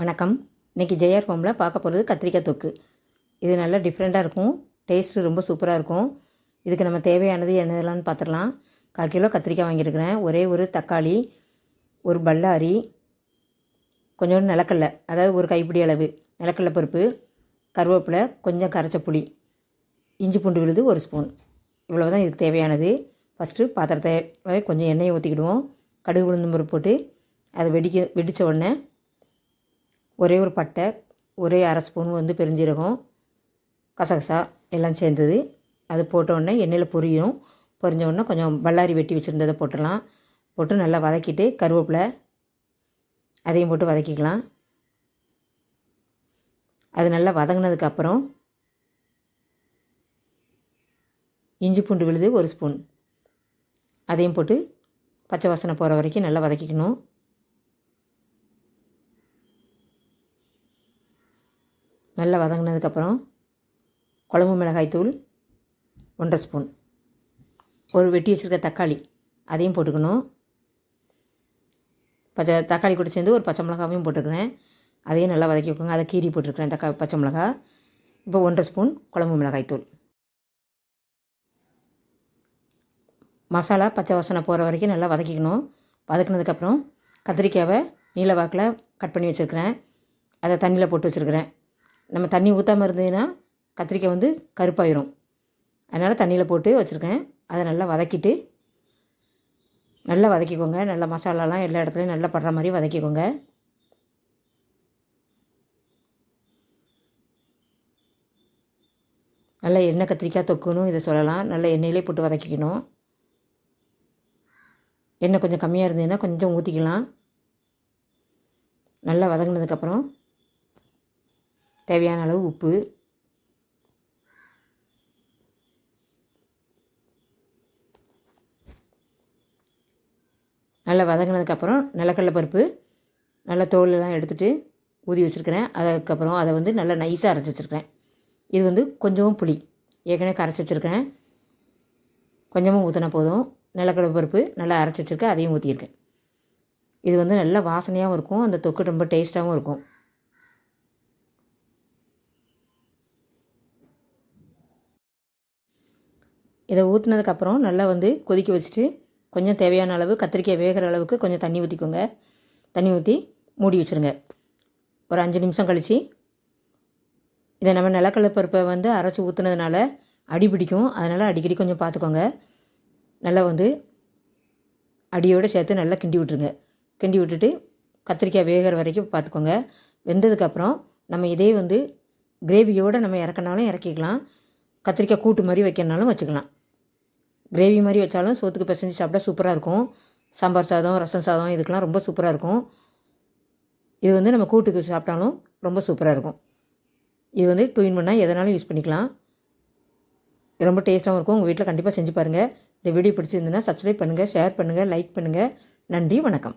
வணக்கம். இன்றைக்கி ஜெயர் ஹோமில் பார்க்க போகிறது கத்திரிக்காய் தொக்கு. இது நல்லா டிஃப்ரெண்ட்டாக இருக்கும். டேஸ்ட்டு ரொம்ப சூப்பராக இருக்கும். இதுக்கு நம்ம தேவையானது என்னதெல்லாம்னு பார்த்துடலாம். கால் கிலோ கத்திரிக்காய் வாங்கியிருக்கிறேன். ஒரே ஒரு தக்காளி ஒரு பல்லாரி கொஞ்சோண்டு நிலக்கடலை அதாவது ஒரு கைப்பிடி அளவு. நிலக்கடலை பருப்பு கருவேப்பிலை கொஞ்சம் கரைச்ச புளி இஞ்சி பூண்டு விழுது ஒரு ஸ்பூன். இவ்வளோ தான் இதுக்கு தேவையானது. ஃபஸ்ட்டு பாத்திரத்தை கொஞ்சம் எண்ணெயை ஊற்றிக்கிடுவோம் கடுகு உளுந்து பருப்பு போட்டு அதை வெடிக்க வெடித்த உடனே ஒரே ஒரு பட்டை ஒரே அரை ஸ்பூன் வந்து பெருஞ்சீரகம் கசகசா எல்லாம் சேர்ந்தது. அது போட்ட எண்ணெயில் பொரியும். பொரிஞ்ச உடனே கொஞ்சம் பல்லாரி வெட்டி வச்சுருந்ததை போட்டுடலாம். போட்டு நல்லா வதக்கிட்டு கருவேப்பிலை அதையும் போட்டு வதக்கிக்கலாம். அது நல்லா வதங்கினதுக்கப்புறம் இஞ்சி பூண்டு விழுது ஒரு ஸ்பூன். அதையும் போட்டு பச்சை வாசனை போகிற வரைக்கும் நல்லா வதக்கிக்கணும். நல்லா வதங்கினதுக்கப்புறம் குழம்பு மிளகாய் தூள் ஒன்றரை ஸ்பூன். ஒரு வெட்டி வச்சுருக்க தக்காளி அதையும் போட்டுக்கணும். பச்சை தக்காளி கூட சேர்ந்து ஒரு பச்சை மிளகாவையும் போட்டுக்கிறேன். அதையும் நல்லா வதக்கி வைக்கோங்க. அதை கீரி போட்டிருக்கிறேன் தக்கா பச்சை மிளகா. இப்போ ஒன்றரை ஸ்பூன் குழம்பு மிளகாய் தூள். மசாலா பச்சை வாசனை போகிற வரைக்கும் நல்லா வதக்கிக்கணும். வதக்கினதுக்கப்புறம் கத்திரிக்காவை நீல வாக்கில் கட் பண்ணி வச்சுருக்கிறேன். அதை தண்ணியில் போட்டு வச்சுருக்கிறேன். நம்ம தண்ணி ஊற்றாமல் இருந்ததுன்னா கத்திரிக்காய் வந்து கருப்பாயிரும். அதனால் தண்ணியில் போட்டு வச்சுருக்கேன். அதை நல்லா வதக்கிட்டு நல்லா வதக்கிக்கோங்க. நல்லா மசாலாலாம் எல்லா இடத்துலையும் நல்லா படுற மாதிரி வதக்கிக்கோங்க. நல்லா எண்ணெய் கத்திரிக்காய் தொக்குன்னு இதை சொல்லலாம். நல்லா எண்ணெயிலே போட்டு வதக்கிக்கணும். எண்ணெய் கொஞ்சம் கம்மியாக இருந்ததுன்னா கொஞ்சம் ஊற்றிக்கலாம் நல்லா வதங்கினதுக்கப்புறம் தேவையான அளவு உப்பு. நல்லா வதங்கினதுக்கப்புறம் நிலக்கடலை பருப்பு நல்லா தோலெல்லாம் எடுத்துகிட்டு ஊதி வச்சுருக்கிறேன். அதுக்கப்புறம் அதை வந்து நல்லா நைஸாக அரைச்சி வச்சுருக்கிறேன். இது வந்து கொஞ்சமும் புளி. ஏற்கனவே கரைச்சி வச்சுருக்கிறேன். கொஞ்சமாக ஊற்றினா போதும். நிலக்கடலை பருப்பு நல்லா அரைச்சி வச்சுருக்கேன். அதையும் ஊற்றியிருக்கேன் இது வந்து நல்லா வாசனையாகவும் இருக்கும். அந்த தொக்கு ரொம்ப டேஸ்ட்டாகவும் இருக்கும். இதை ஊற்றினதுக்கப்புறம் நல்லா வந்து கொதிக்க வச்சுட்டு கொஞ்சம் தேவையான அளவு கத்திரிக்காய் வேகிற அளவுக்கு கொஞ்சம் தண்ணி ஊற்றிக்கோங்க தண்ணி ஊற்றி மூடி வச்சுருங்க. ஒரு அஞ்சு நிமிஷம் கழித்து இதை நம்ம நிலக்கடலை பருப்பை வந்து அரைச்சி ஊற்றுனதுனால அடி பிடிக்கும். அதனால் அடிக்கடி கொஞ்சம் பார்த்துக்கோங்க. நல்லா வந்து அடியோடு சேர்த்து நல்லா கிண்டி விட்டுருங்க. கிண்டி விட்டுட்டு கத்திரிக்காய் வேகிற வரைக்கும் பார்த்துக்கோங்க. வெந்ததுக்கப்புறம் நம்ம இதே வந்து கிரேவியோடு நம்ம இறக்கினாலும் இறக்கிக்கலாம். கத்திரிக்காய் கூட்டு மாதிரி வைக்கிறனாலும் வச்சுக்கலாம். கிரேவி மாதிரி வச்சாலும் சோத்துக்கு பிசைஞ்சு சாப்பிட்டா சூப்பராக இருக்கும். சாம்பார் சாதம் ரசம் சாதம் இதுக்கெலாம் ரொம்ப சூப்பராக இருக்கும். இது வந்து நம்ம கூட்டுக்கு சாப்பிட்டாலும் ரொம்ப சூப்பராக இருக்கும். இது வந்து டூயின் பண்ணால் எதனாலும் யூஸ் பண்ணிக்கலாம். ரொம்ப டேஸ்ட்டாகவும் இருக்கும். உங்கள் வீட்டில் கண்டிப்பாக செஞ்சு பாருங்கள் இந்த வீடியோ பிடிச்சிருந்ததுன்னா சப்ஸ்கிரைப் பண்ணுங்கள் ஷேர் பண்ணுங்கள் லைக் பண்ணுங்கள் நன்றி வணக்கம்.